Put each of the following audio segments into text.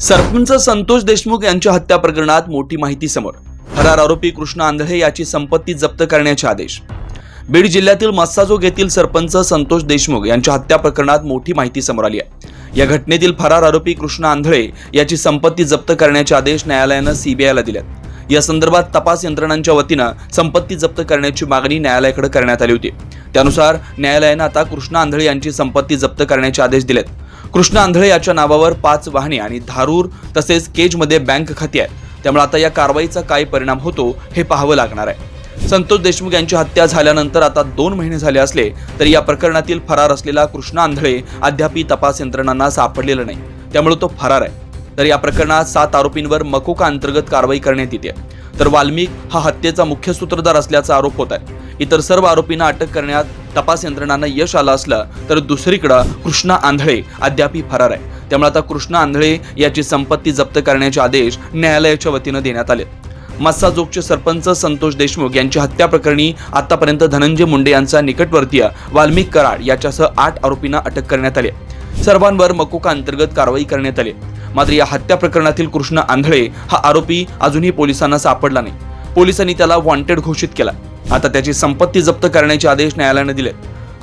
सरपंच संतोष देशमुख यांच्या हत्या प्रकरणात मोठी माहिती समोर. फरार आरोपी कृष्ण आंधळे याची संपत्ती जप्त करण्याचे आदेश. बीड जिल्ह्यातील मस्साजोग येथील सरपंच संतोष देशमुख यांच्या हत्या प्रकरणात मोठी माहिती समोर आली आहे. या घटनेतील फरार आरोपी कृष्ण आंधळे याची संपत्ती जप्त करण्याचे आदेश न्यायालयानं सीबीआयला दिल्यात या संदर्भात तपास यंत्रणांच्या वतीनं संपत्ती जप्त करण्याची मागणी न्यायालयाकडे करण्यात आली होती. त्यानुसार न्यायालयानं आता कृष्ण आंधळे यांची संपत्ती जप्त करण्याचे आदेश दिलेत. कृष्ण आंधळे याच्या नावावर पाच वाहने आणि धारूर तसेच केजमध्ये बँक खाती आहेत. त्यामुळे आता या कारवाईचा काय परिणाम होतो हे पाहावं लागणार आहे. संतोष देशमुख यांची हत्या झाल्यानंतर आता दोन महिने झाले असले तरी या प्रकरणातील फरार असलेला कृष्ण आंधळे अद्यापही तपास यंत्रणांना सापडलेला नाही. त्यामुळे तो फरार आहे. तर या प्रकरणात सात आरोपींवर मकोका अंतर्गत कारवाई करण्यात येते. तर वाल्मिक हा हत्येचा मुख्य सूत्रधार असल्याचा आरोप होत आहे. इतर सर्व आरोपींना अटक करण्यात तपास यंत्रणांना यश आलं असलं तर दुसरीकडं कृष्णा आंधळे अद्यापही फरार आहे. त्यामुळे आता कृष्णा आंधळे याची संपत्ती जप्त करण्याचे आदेश न्यायालयाच्या वतीनं देण्यात आले. मस्साजोगचे सरपंच संतोष देशमुख यांची हत्या प्रकरणी आतापर्यंत धनंजय मुंडे यांचा निकटवर्तीय वाल्मिक कराड याच्यासह आठ आरोपींना अटक करण्यात आली सर्वांवर मकोका अंतर्गत कारवाई करण्यात आली मात्र या हत्या प्रकरणातील कृष्ण आंधळे हा आरोपी अजूनही पोलिसांना सापडला नाही. पोलिसांनी त्याला वॉन्टेड घोषित केला आता त्याची संपत्ती जप्त करण्याचे आदेश न्यायालयाने दिले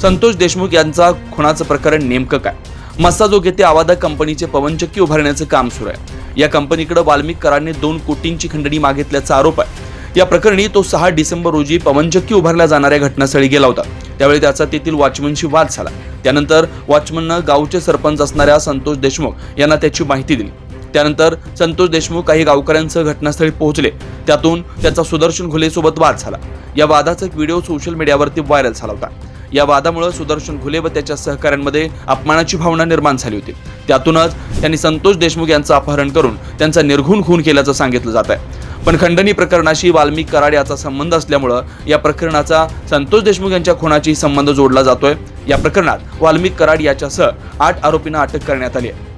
संतोष देशमुख यांचा खुनाचं प्रकरण नेमकं काय? मस्साजोग येथे आवादा कंपनीचे पवनचक्की उभारण्याचं काम सुरू आहे. या कंपनीकडे वाल्मिकरांनी दोन कोटींची खंडणी मागितल्याचा आरोप आहे. या प्रकरणी तो सहा डिसेंबर रोजी पवनचक्की उभारल्या जाणाऱ्या घटनास्थळी गेला होता. त्यावेळी त्याचा तेथील वॉचमनशी वाद झाला. त्यानंतर वॉचमननं गावचे सरपंच असणाऱ्या संतोष देशमुख यांना त्याची माहिती दिली. त्यानंतर संतोष देशमुख काही गावकऱ्यांसह घटनास्थळी पोहोचले. त्यातून त्याचा सुदर्शन घुलेसोबत वाद झाला. या वादाचा एक व्हिडिओ सोशल मीडियावरती व्हायरल झाला होता. या वादामुळे सुदर्शन घुले व त्याच्या सहकाऱ्यांमध्ये अपमानाची भावना निर्माण झाली होती. त्यातूनच त्यांनी संतोष देशमुख यांचं अपहरण करून त्यांचा निर्घुण खून केल्याचं सांगितलं जात आहे पण खंडणी प्रकरणाशी वाल्मिक कराड याचा संबंध असल्यामुळं या प्रकरणाचा संतोष देशमुख यांच्या खुनाची संबंध जोडला जातोय. या प्रकरणात वाल्मिक कराड याच्यासह आठ आरोपींना अटक करण्यात आली आहे.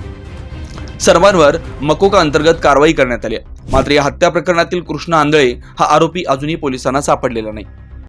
सर्वांवर मकोका अंतर्गत कारवाई करण्यात आली आहे. मात्र या हत्या प्रकरणातील कृष्ण आंधळे हा आरोपी अजूनही पोलिसांना सापडलेला नाही.